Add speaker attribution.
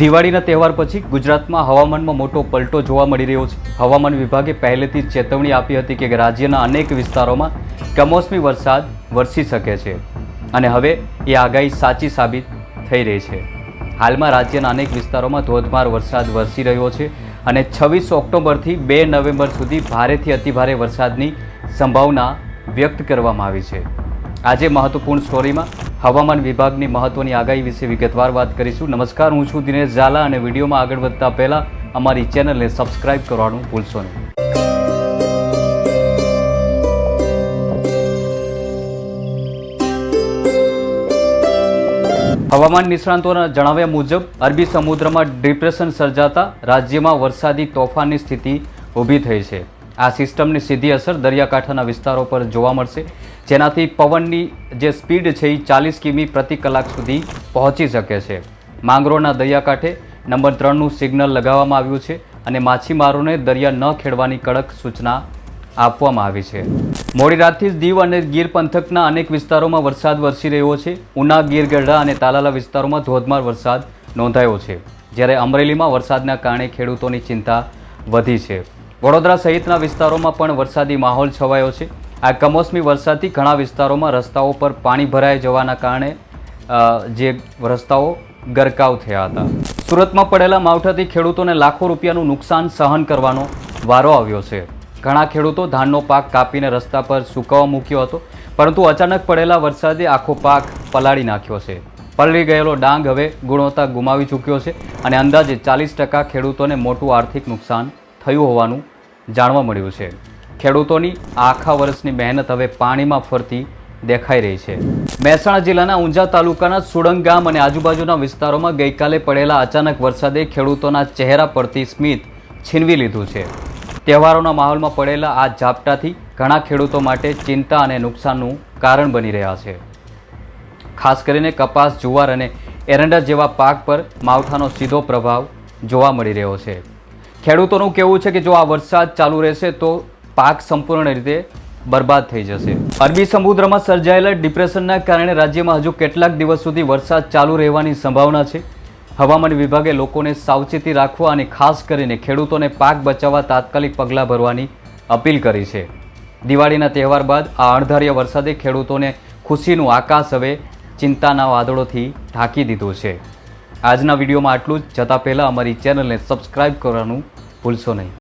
Speaker 1: દિવાળીના તહેવાર પછી ગુજરાતમાં હવામાનમાં મોટો પલટો જોવા મળી રહ્યો છે. હવામાન વિભાગે પહેલેથી ચેતવણી આપી હતી કે રાજ્યના અનેક વિસ્તારોમાં કમોસમી વરસાદ વરસી શકે છે અને હવે એ આગાહી સાચી સાબિત થઈ રહી છે. હાલમાં રાજ્યના અનેક વિસ્તારોમાં ધોધમાર વરસાદ વરસી રહ્યો છે અને છવ્વીસ ઓક્ટોબરથી બે નવેમ્બર સુધી ભારેથી અતિભારે વરસાદની સંભાવના વ્યક્ત કરવામાં આવી છે. આજે મહત્વપૂર્ણ સ્ટોરીમાં હવામાન વિભાગની મહત્વની આગાહી વિશે વિગતવાર વાત કરીશું. નમસ્કાર, હું છું દિનેશ ઝાલા અને વિડીયોમાં આગળ વધતા પહેલાં અમારી ચેનલને સબસ્ક્રાઇબ કરવાનું ભૂલશો નહીં. હવામાન નિષ્ણાંતોના જણાવ્યા મુજબ, અરબી સમુદ્રમાં ડિપ્રેશન સર્જાતા રાજ્યમાં વરસાદી તોફાનની સ્થિતિ ઊભી થઈ છે. આ સિસ્ટમની સીધી અસર દરિયાકાંઠાના વિસ્તારો પર જોવા મળશે. જેનાથી પવનની જે સ્પીડ છે એ ચાલીસ કિમી પ્રતિ કલાક સુધી પહોંચી શકે છે. માંગરોળના દરિયાકાંઠે નંબર ત્રણનું સિગ્નલ લગાવવામાં આવ્યું છે અને માછીમારોને દરિયા ન ખેડવાની કડક સૂચના આપવામાં આવી છે. મોડી રાતથી જ દીવ અને ગીર પંથકના અનેક વિસ્તારોમાં વરસાદ વરસી રહ્યો છે. ઉના ગીર ગઢડા અને તાલાલા વિસ્તારોમાં ધોધમાર વરસાદ નોંધાયો છે. જ્યારે અમરેલીમાં વરસાદના કારણે ખેડૂતોની ચિંતા વધી છે. વડોદરા સહિતના વિસ્તારોમાં પણ વરસાદી માહોલ છવાયો છે. આ કમોસમી વરસાદથી ઘણા વિસ્તારોમાં રસ્તાઓ પર પાણી ભરાઈ જવાના કારણે જે રસ્તાઓ ગરકાવ થયા હતા. સુરતમાં પડેલા માવઠાથી ખેડૂતોને લાખો રૂપિયાનું નુકસાન સહન કરવાનો વારો આવ્યો છે. ઘણા ખેડૂતો ધાનનો પાક કાપીને રસ્તા પર સુકાવા મૂક્યો હતો, પરંતુ અચાનક પડેલા વરસાદે આખો પાક પલાળી નાખ્યો છે. પલળી ગયેલો ડાંગ હવે ગુણવત્તા ગુમાવી ચૂક્યો છે અને અંદાજે ચાલીસ ટકા ખેડૂતોને મોટું આર્થિક નુકસાન થયું હોવાનું જાણવા મળ્યું છે. ખેડૂતોની આખા વર્ષની મહેનત હવે પાણીમાં ફરતી દેખાઈ રહી છે. મહેસાણા જિલ્લાના ઊંઝા તાલુકાના સુડંગ ગામ અને આજુબાજુના વિસ્તારોમાં ગઈકાલે પડેલા અચાનક વરસાદે ખેડૂતોના ચહેરા પરથી સ્મિત છીનવી લીધું છે. તહેવારોના માહોલમાં પડેલા આ ઝાપટાથી ઘણા ખેડૂતો માટે ચિંતા અને નુકસાનનું કારણ બની રહ્યા છે. ખાસ કરીને કપાસ, જુવાર અને એરંડા જેવા પાક પર માવઠાનો સીધો પ્રભાવ જોવા મળી રહ્યો છે. ખેડૂતોનું કહેવું છે કે જો આ વરસાદ ચાલુ રહેશે તો પાક સંપૂર્ણ રીતે બરબાદ થઈ જશે. અરબી સમુદ્રમાં સર્જાયેલા ડિપ્રેશનના કારણે રાજ્યમાં હજુ કેટલાક દિવસ સુધી વરસાદ ચાલુ રહેવાની સંભાવના છે. હવામાન વિભાગે લોકોને સાવચેતી રાખવા અને ખાસ કરીને ખેડૂતોને પાક બચાવવા તાત્કાલિક પગલાં ભરવાની અપીલ કરી છે. દિવાળીના તહેવાર બાદ આ અણધાર્ય વરસાદે ખેડૂતોને ખુશીનું આકાશ હવે ચિંતાના વાદળોથી ઢાંકી દીધું છે. આજના વિડીયોમાં આટલું જ. જતાં પહેલાં અમારી ચેનલને સબસ્ક્રાઇબ કરવાનું ભૂલશો નહીં.